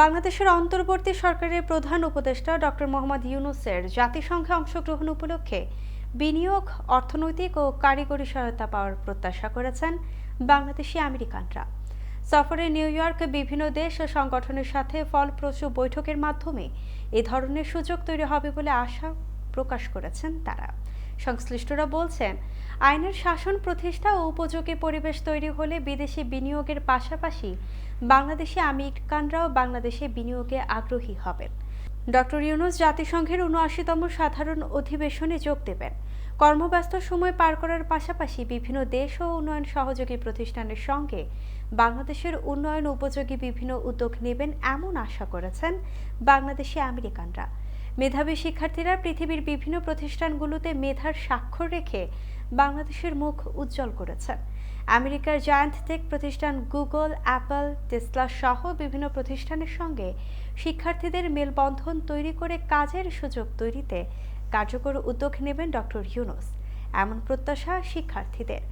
বাংলাদেশের অন্তর্বর্তী সরকারের প্রধান উপদেষ্টা ডক্টর মোহাম্মদ ইউনুসের জাতিসংঘে অংশগ্রহণ উপলক্ষে বিনিয়োগ, অর্থনৈতিক ও কারিগরি সহায়তা পাওয়ার প্রত্যাশা করেছেন বাংলাদেশি আমেরিকানরা। সফরে নিউ ইয়র্ক বিভিন্ন দেশ ও সংগঠনের সাথে ফলপ্রসূ বৈঠকের মাধ্যমে এ ধরনের সুযোগ তৈরি হবে বলে আশা প্রকাশ করেছেন তারা। সংশ্লিষ্টরা বলছেন, আইনের শাসন প্রতিষ্ঠা ও উপযোগী পরিবেশ তৈরি হলে বিদেশি বিনিয়োগের পাশাপাশি বাংলাদেশি আমেরিকানরাও বাংলাদেশে বিনিয়োগে আগ্রহী হবেন। ডক্টর ইউনুস জাতিসংঘের উনআশিতম সাধারণ অধিবেশনে যোগ দেবেন। কর্মব্যস্ত সময় পার করার পাশাপাশি বিভিন্ন দেশ ও উন্নয়ন সহযোগী প্রতিষ্ঠানের সঙ্গে বাংলাদেশের উন্নয়ন উপযোগী বিভিন্ন উদ্যোগ নেবেন এমন আশা করেছেন বাংলাদেশি আমেরিকানরা। মেধাবী শিক্ষার্থীরা পৃথিবীর বিভিন্ন প্রতিষ্ঠানগুলোতে মেধার স্বাক্ষর রেখে বাংলাদেশের মুখ উজ্জ্বল করেছেন আমেরিকার জায়ান্ট টেক প্রতিষ্ঠান গুগল, অ্যাপল, টেসলা সহ বিভিন্ন প্রতিষ্ঠানের সঙ্গে শিক্ষার্থীদের মেলবন্ধন তৈরি করে কাজের সুযোগ তৈরিতে কার্যকর উদ্যোগ নেবেন ডক্টর ইউনুস। এমন প্রত্যাশা শিক্ষার্থীদের।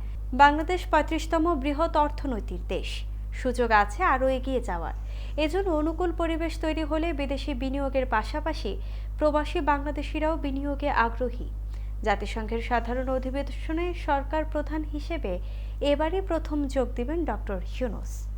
বাংলাদেশ পঁয়ত্রিশতম বৃহৎ অর্থনৈতিক দেশ। সুযোগ আছে আরও এগিয়ে যাওয়ার। এজন্য অনুকূল পরিবেশ তৈরি হলে বিদেশি বিনিয়োগের পাশাপাশি প্রবাসী বাংলাদেশিরাও বিনিয়োগে আগ্রহী। জাতিসংঘের সাধারণ অধিবেশনে সরকার প্রধান হিসেবে এবারই প্রথম যোগ দেবেন ডক্টর ইউনুস।